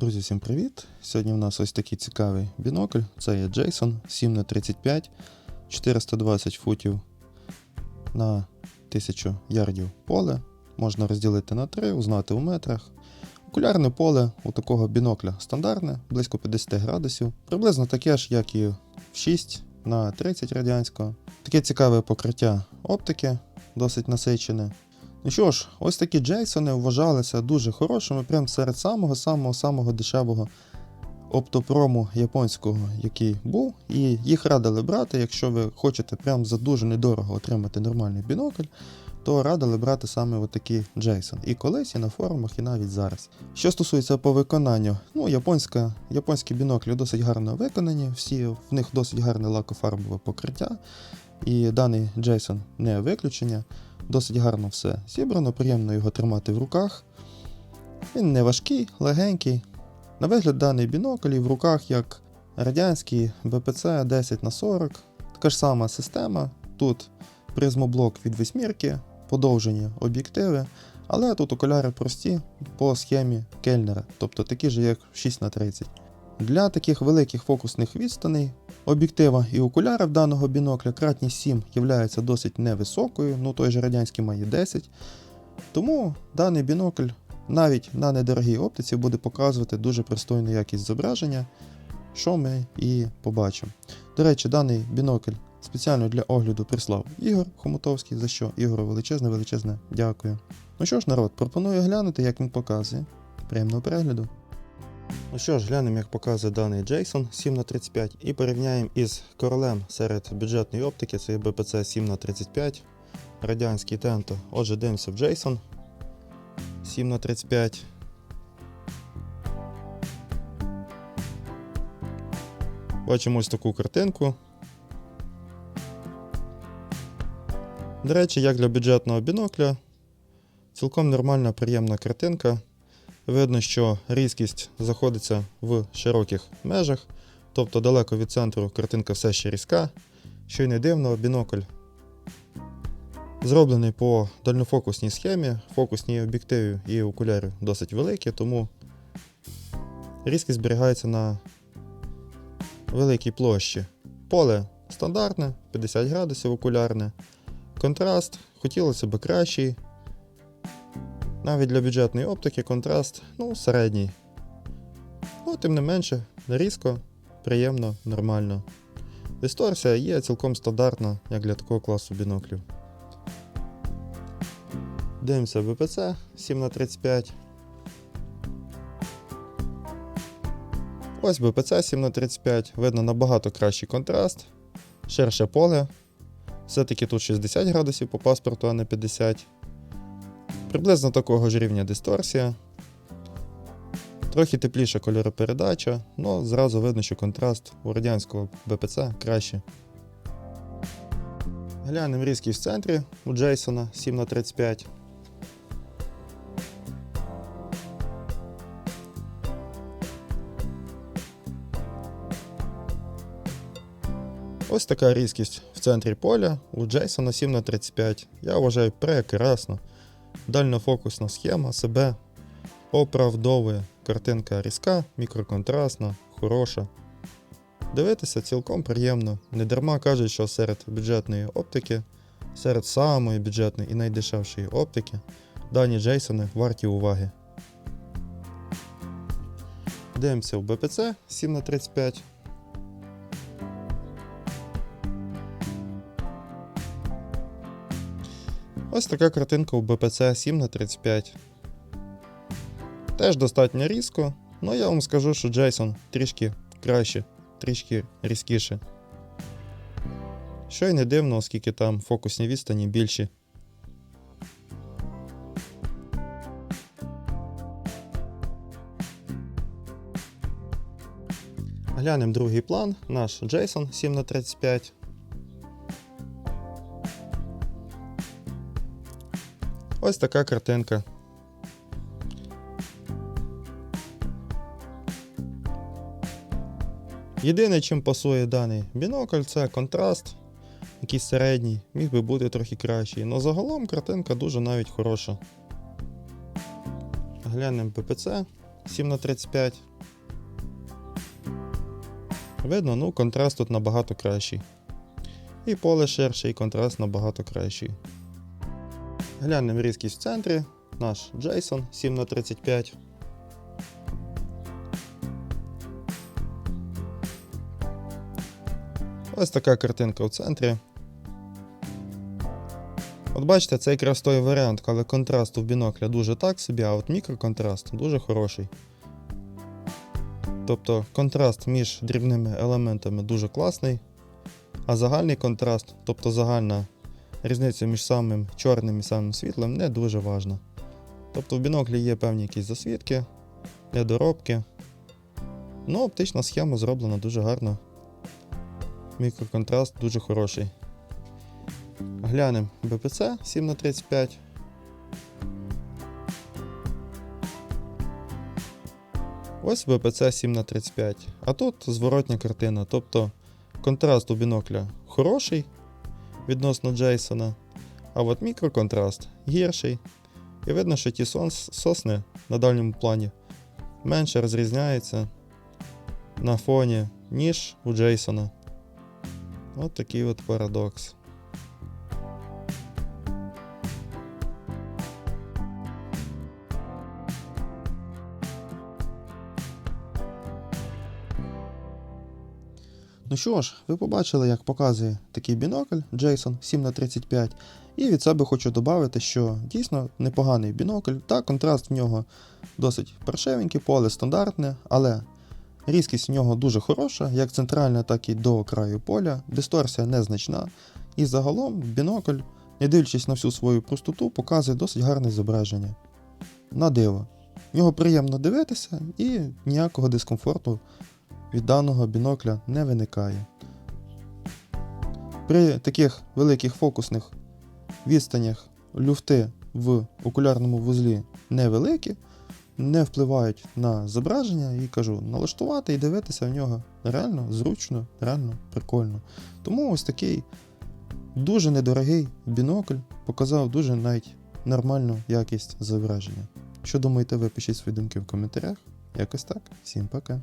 Друзі, всім привіт! Сьогодні в нас ось такий цікавий бінокль. Це є Jason 7х35, 420 футів на 1000 ярдів поле. Можна розділити на 3, узнати у метрах. Окулярне поле у такого бінокля стандартне, близько 50 градусів. Приблизно таке ж, як і в 6 на 30 радянського. Таке цікаве покриття оптики, досить насичене. Ну що ж, ось такі Джейсони вважалися дуже хорошими, прям серед самого-самого-самого дешевого оптопрому японського, який був. І їх радили брати, якщо ви хочете прям за дуже недорого отримати нормальний бінокль, то радили брати саме отакий Джейсон. І колись, і на форумах, і навіть зараз. Що стосується по виконанню, ну, японська, японські біноклі досить гарно виконані, всі, в них досить гарне лакофарбове покриття. І даний Джейсон не виключення. Досить гарно все зібрано, приємно його тримати в руках. Він не важкий, легенький. На вигляд даний бінокль в руках як радянський BPC 10 на 40 Така ж сама система. Тут призмоблок від восьмірки, подовжені об'єктиви, але тут окуляри прості по схемі Кельнера, тобто такі ж, як 6 на 30 Для таких великих фокусних відстаней об'єктива і окуляри в даного бінокля кратність 7 є досить невисокою, ну той же радянський має 10. Тому даний бінокль навіть на недорогій оптиці буде показувати дуже пристойну якість зображення, що ми і побачимо. До речі, даний бінокль спеціально для огляду прислав Ігор Хомутовський, за що Ігору величезне, величезне дякую. Ну що ж, народ, пропоную глянути, як він показує. Приємного перегляду. Ну що ж, глянемо, як показує даний Jason 7х35 і порівняємо із королем серед бюджетної оптики, це BPC 7х35, радянський Тенто. Отже, дивимося в Jason 7х35. Бачимо ось таку картинку. До речі, як для бюджетного бінокля, цілком нормальна, приємна картинка. Видно, що різкість знаходиться в широких межах, тобто далеко від центру картинка все ще різка. Що й не дивно, бінокль зроблений по дальнофокусній схемі, фокусні об'єктиви і окуляри досить великі, тому різкість зберігається на великій площі. Поле стандартне, 50 градусів окулярне. Контраст хотілося б кращий. Навіть для бюджетної оптики контраст ну, середній. Ну, тим не менше, різко, приємно, нормально. Дисторсія є цілком стандартна, як для такого класу біноклів. Дивимося BPC 7х35. Ось BPC 7х35, видно набагато кращий контраст, ширше поле. Все-таки тут 60 градусів по паспорту, а не 50. Приблизно такого ж рівня дисторсія. Трохи тепліша кольоропередача, але зразу видно, що контраст у радянського BPC краще. Глянемо різкість в центрі у Джейсона 7х35. Ось така різкість в центрі поля у Джейсона 7х35. Я вважаю прекрасно. Дальнофокусна схема себе оправдовує. Картинка різка, мікроконтрастна, хороша. Дивитися цілком приємно. Не дарма кажуть, що серед бюджетної оптики, серед самої бюджетної і найдешевшої оптики, дані Джейсони варті уваги. Дивимося в BPC 7х35. Ось така картинка у BPC 7х35. Теж достатньо різко, але я вам скажу, що Джейсон трішки краще, трішки різкіше. Що й не дивно, оскільки там фокусні відстані більші. Глянемо другий план, наш Джейсон 7х35. Ось така картинка. Єдине, чим пасує даний бінокль, це контраст, якийсь середній, міг би бути трохи кращий. але загалом картинка дуже навіть хороша. Глянемо ППЦ 7х35. Видно, ну, контраст тут набагато кращий. І поле ширше, і контраст набагато кращий. Глянемо різкість в центрі. Наш Jason 7х35. Ось така картинка в центрі. От бачите, це якраз той варіант, коли контраст у бінокля дуже так собі, а от мікроконтраст дуже хороший. Тобто контраст між дрібними елементами дуже класний, а загальний контраст, тобто загальна різниця між самим чорним і самим світлим, не дуже важна. Тобто в біноклі є певні якісь засвідки, недоробки. Ну, оптична схема зроблена дуже гарно. Мікроконтраст дуже хороший. Глянемо БПЦ 7х35. Ось БПЦ 7х35. А тут зворотня картина. Тобто контраст у бінокля хороший відносно Джейсона, а от мікроконтраст гірший. І видно, що ті сос- сосни на дальньому плані менше розрізняються на фоні, ніж у Джейсона. От такий от парадокс. Ну що ж, ви побачили, як показує такий бінокль Jason 7х35. І від себе хочу додати, що дійсно непоганий бінокль. Та контраст в нього досить паршивенький, поле стандартне, але різкість в нього дуже хороша, як центральна, так і до краю поля. Дисторсія незначна. І загалом бінокль, не дивлячись на всю свою простоту, показує досить гарне зображення. На диво. В нього приємно дивитися і ніякого дискомфорту від даного бінокля не виникає. При таких великих фокусних відстанях люфти в окулярному вузлі невеликі, не впливають на зображення і кажу, налаштувати і дивитися в нього реально зручно, реально прикольно. Тому ось такий дуже недорогий бінокль показав дуже навіть нормальну якість зображення. Що думаєте, ви пишіть свої думки в коментарях. Якось так. Всім пока.